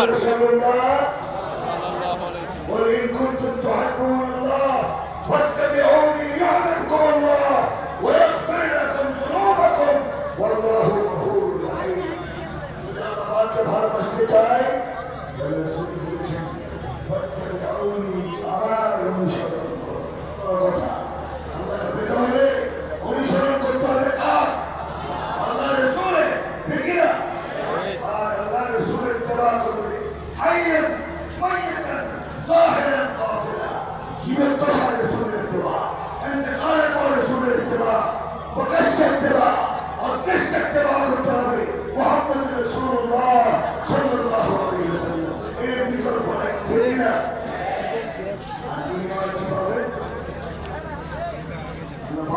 عمر رسول الله قل إن كنتم تحبون الله واتبعوني يعلمكم الله ويغفر لكم ذنوبكم والله غفور رحيم. إذا صلاتم على مسجد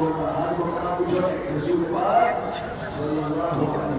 করব না আর কথা বুঝো রসুল পাক সাল্লাল্লাহু আলাইহি